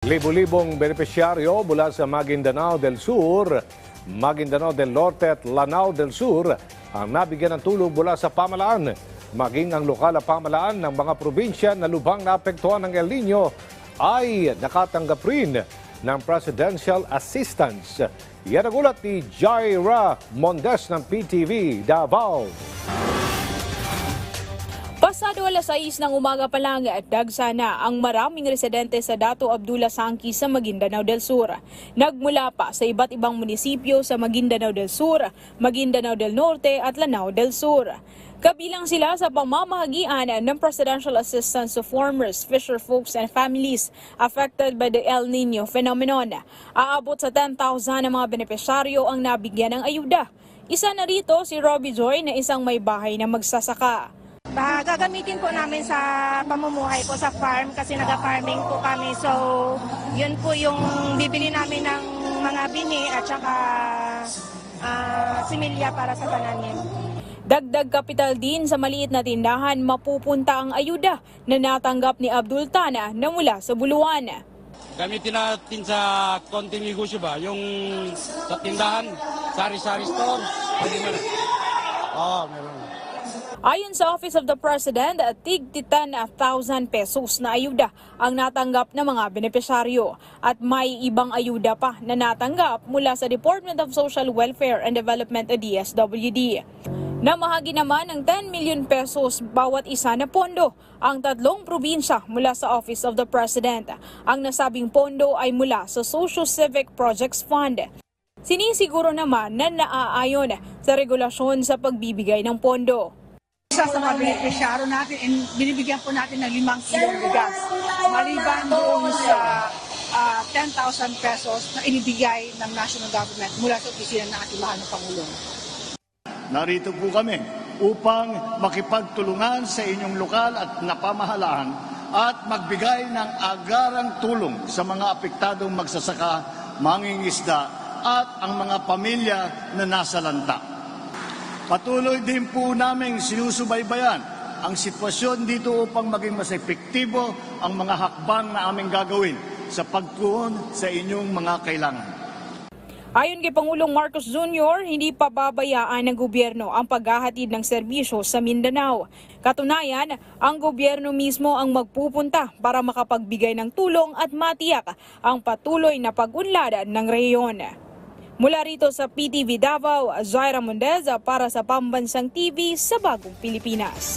Libo-libong benepisyaryo mula sa Maguindanao del Sur, Maguindanao del Norte at Lanao del Sur ang nabigyan ng tulong mula sa pamalaan. Maging ang lokal na pamalaan ng mga probinsya na lubhang naapektuhan ng El Nino ay nakatanggap rin ng presidential assistance. Yan ang ulat ni Jaira Mondes ng PTV Davao. Pasado alas 6 ng umaga pa lang, dagsana ang maraming residente sa Dato Abdullah Sangki sa Maguindanao del Sur. Nagmula pa sa iba't ibang munisipyo sa Maguindanao del Sur, Maguindanao del Norte at Lanao del Sur. Kabilang sila sa pamamahagian ng Presidential Assistance to Farmers, Fisher Folks and Families affected by the El Nino phenomenon. Aabot sa 10,000 na mga benepisyaryo ang nabigyan ng ayuda. Isa na rito si Robbie Joy na isang may bahay na magsasaka. Bah, gagamitin po namin sa pamumuhay po sa farm kasi naga-farming po kami. So, yun po yung bibili namin ng mga bini at saka ah, similya para sa pananim. Dagdag kapital din sa maliit na tindahan mapupunta ang ayuda na natanggap ni Abdul Tana na mula sa Buluan. Gamitin natin sa konting negosyo ba, yung sa tindahan, sari-sari store. Pwede Ayon sa Office of the President, tig 10,000 pesos na ayuda ang natanggap ng mga benepisyaryo at may ibang ayuda pa na natanggap mula sa Department of Social Welfare and Development o DSWD. Namahagi naman ng 10 million pesos bawat isa na pondo ang tatlong probinsya mula sa Office of the President. Ang nasabing pondo ay mula sa Social Civic Projects Fund. Sinisiguro naman na naaayon sa regulasyon sa pagbibigay ng pondo. Isa sa mga beneficiaro natin and binibigyan po natin ng limang kilong bigas. Maliban doon sa ah, 10,000 pesos na inibigay ng national government mula sa opisina ng ating mahal na Pangulong. Narito po kami upang makipagtulungan sa inyong lokal at napamahalaan at magbigay ng agarang tulong sa mga apektadong magsasaka, mangingisda at ang mga pamilya na nasa lanta. Patuloy din po namin sinusubaybayan ang sitwasyon dito upang maging mas epektibo ang mga hakbang na aming gagawin sa pagtuon sa inyong mga kailangan. Ayon kay Pangulong Marcos Jr., hindi pa babayaan ng gobyerno ang paghahatid ng serbisyo sa Mindanao. Katunayan, ang gobyerno mismo ang magpupunta para makapagbigay ng tulong at matiyak ang patuloy na pag-unlad ng rehiyon. Mula rito sa PTV Davao, Zaira Mundez para sa Pambansang TV sa Bagong Pilipinas.